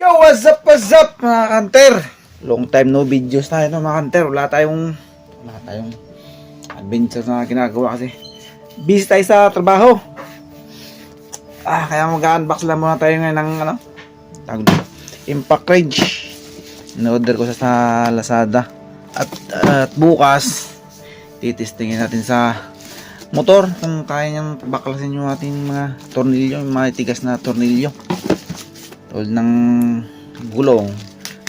Yo, what's up, what's up mga kanter? Long time no videos tayo no mga kanter. Wala tayong, wala tayong adventure na ginagawa kasi busy tayo sa trabaho. Ah, kaya mag-unbox lang muna tayo ngayon ng ano, dito, Impact Range. In-order ko sa, sa Lazada. At, at bukas, titistingin natin sa motor kung kaya niyang baklasin yung ating mga tornilyo, yung mga tigas na tornilyo tulad ng gulong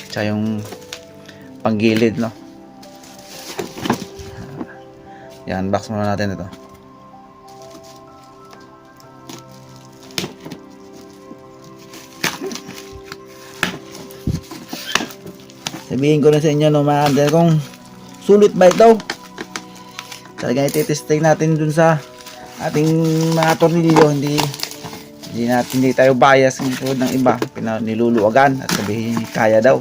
tsaka yung panggilid no? Yan box muna natin ito. Sabihin ko na sa inyo no mga kanter kung sulit ba ito? Talaga ititesting natin dun sa ating mga tornilyo hindi hindi natin hindi tayo bias ng tulad ng iba. Pinaniluluwagan at sabihin kaya daw.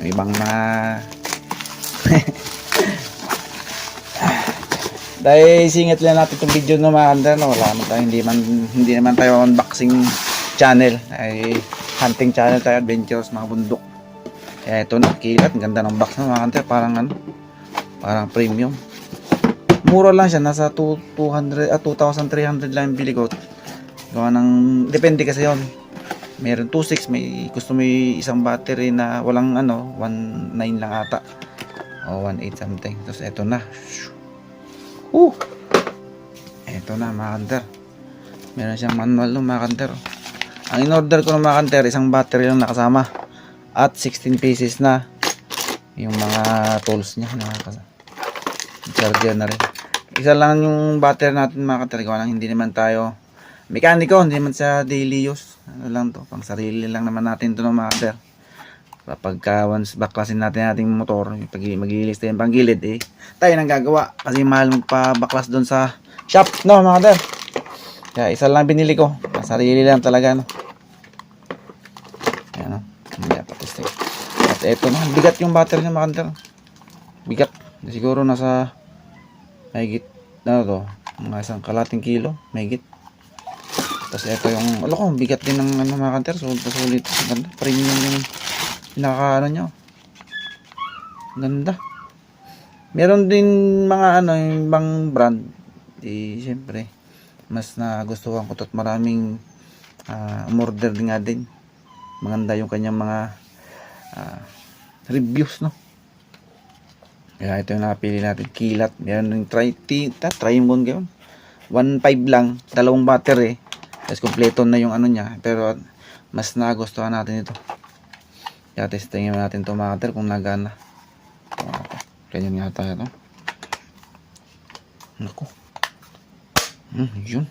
Yung ibang mga dahil singit lang natin itong video no mga kanda no? Wala naman tayo hindi man hindi naman tayo unboxing channel. Ay hunting channel tayo adventures mga bundok. Kaya ito na kilat ang ganda ng box no mga kanda parang ano parang premium. Mura lang siya. Nasa 2, 200 at 2,300 lang bili ko Gawa ng, depende kasi yon Meron 2.6, may gusto may isang battery na walang ano, 1.9 lang ata. O 1.8 something. Tapos eto na. Uh! Eto na mga. Meron siyang manual no mga. Ang in-order ko ng mga kanter, isang battery lang nakasama. At 16 pieces na yung mga tools niya. Nakakasama. Charger na rin. Isa lang yung battery natin mga kanter. Gawa ng hindi naman tayo mekaniko, hindi man sa daily use. Ano lang to, pang sarili lang naman natin to ng master. Kapag ka once baklasin natin ating motor, pag magilis tayo yung panggilid, eh, tayo nang gagawa. Kasi mahal magpa-baklas doon sa shop, no mga kader. Kaya isa lang binili ko, pang sarili lang talaga, no. Ayan, no. Hindi, patistig. At eto na, bigat yung battery niya mga. Bigat. Siguro nasa, mahigit, ano to, mga isang kalating kilo, mahigit. Tapos ito yung, ano ko, bigat din ng ano mga kanter. Sulit na sulit. Ganda. Premium yung pinaka ano nyo. Ganda. Meron din mga ano, yung bang brand. Di, siyempre, mas nagustuhan ko to at maraming uh, umorder din nga din. Maganda yung kanyang mga ah, reviews, no? Kaya ito yung napili natin. Kilat. Meron yung try, ta, try mo ngayon. 1.5 lang. Dalawang battery. Tapos kompleto na yung ano niya. Pero mas nagustuhan natin ito. Kaya testingin natin ito mga kater kung nagana. Okay. Ganyan nga tayo ito. Naku. Hmm, yun.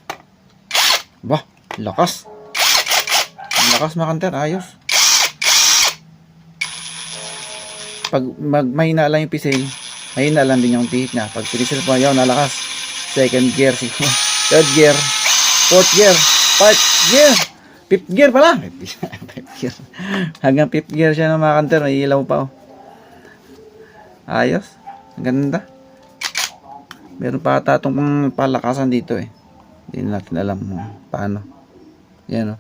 Bah, lakas. Lakas mga ayos. Pag mag, mahina lang yung pising, mahina lang din yung pihit niya. Pag pinisil po yun, nalakas. Second gear, siguro. Third gear, fourth gear, fourth gear, fifth gear pala. fifth gear. Hanggang fifth gear siya ng mga kanter, may ilaw pa oh. Ayos. Ang ganda. Meron pa ata itong palakasan dito eh. Hindi natin alam kung paano. Yan oh.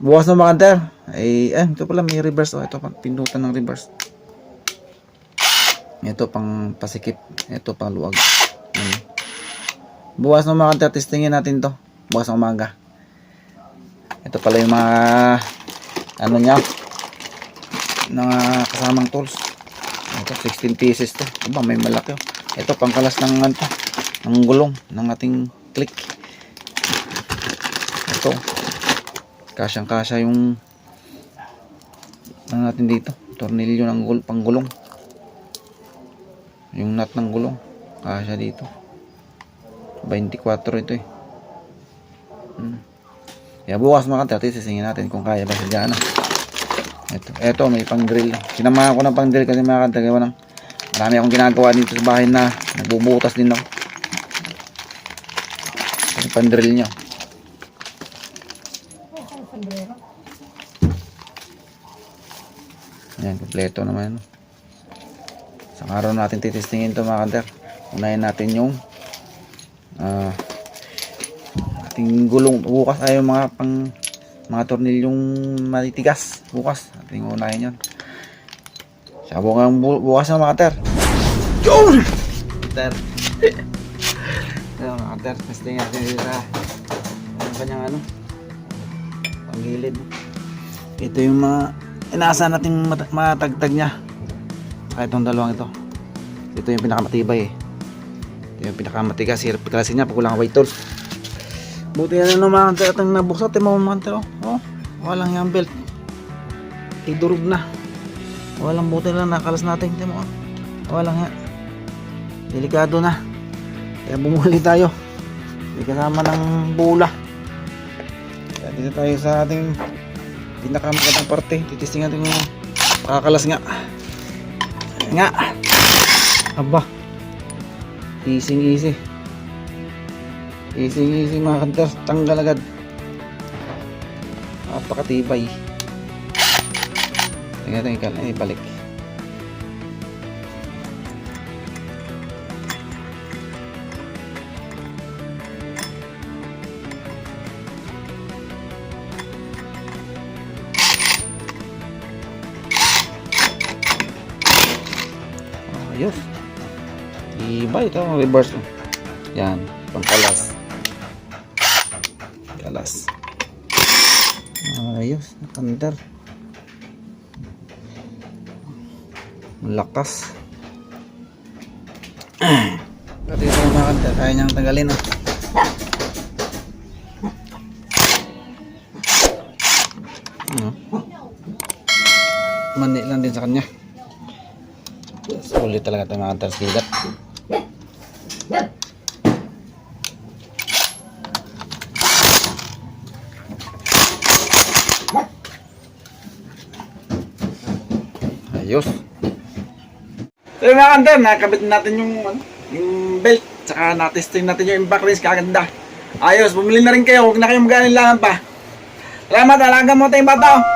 Bukas na mga kanter. Ay, eh, ito pala may reverse oh. Ito pang pindutan ng reverse. Ito pang pasikip. Ito pang luwag. Yan. Bukas ng kanter, testingin natin to. Bukas ng umaga. Ito pala yung mga ano niya mga kasamang tools. Ito 16 pieces to. Aba, may malaki oh. Ito pangkalas ng ano ng gulong ng ating click. Ito. Kasyang kasya yung ano natin dito. Tornilyo ng gul panggulong. Yung nut ng gulong. Kasya dito. 24 ito eh. Hmm. Kaya bukas mga kanter, sisingin natin kung kaya ba sa dyan. Ito, ito may pang drill. Sinamahan ko ng pang drill kasi mga kanter, gawa ng marami akong ginagawa dito sa bahay na nagbubutas din ako. Yung pang drill niya. Yan, kompleto naman. Sa araw natin titestingin to mga kanter. Unahin natin yung ah ating gulong bukas ay mga pang mga tornilyong matitigas bukas ating unahin yun Sabo nga bu- bukas ng mga ter. Yun! Ter. Ayun mga ter. Testing natin dito sa ang kanyang ano. Panggilid. Ito yung mga inaasahan natin mat- matagtag niya. Saka itong dalawang ito. Ito yung pinakamatibay eh. Ito yung pinakamatigas. Hirap klase niya pag walang white. Buti na naman mga ter. Itong nabuksan. Ito mga mga ter. Oh. oh. Walang yung belt. Idurog na. Walang buti lang nakalas natin. Tingnan mo. ah. Walang nga. Delikado na. Kaya bumuli tayo. Hindi kasama ng bula. Kaya dito tayo sa ating pinakamagandang parte. Titisting natin yung makakalas nga. Nga. Aba. Easy easy. Easy easy mga kanter. Tanggal agad. Napakatibay. Tingnan natin ikan. Ay, balik. Ayos. Iba ito. Reverse. Yan. Pangkalas. Kalas. Ayos. Nakandar. Lakas. Pati ito mga kanta, kaya niyang tanggalin ah. Ano? Mani lang din sa kanya. Sulit talaga ito mga kanta sa kilat. Ayos. So mga kanter, nakabit natin yung, ano, yung belt. Saka na-testing natin yung impact range, kaganda. Ayos, bumili na rin kayo. Huwag na kayong magalinlangan pa. Salamat, alaga mo tayong bata.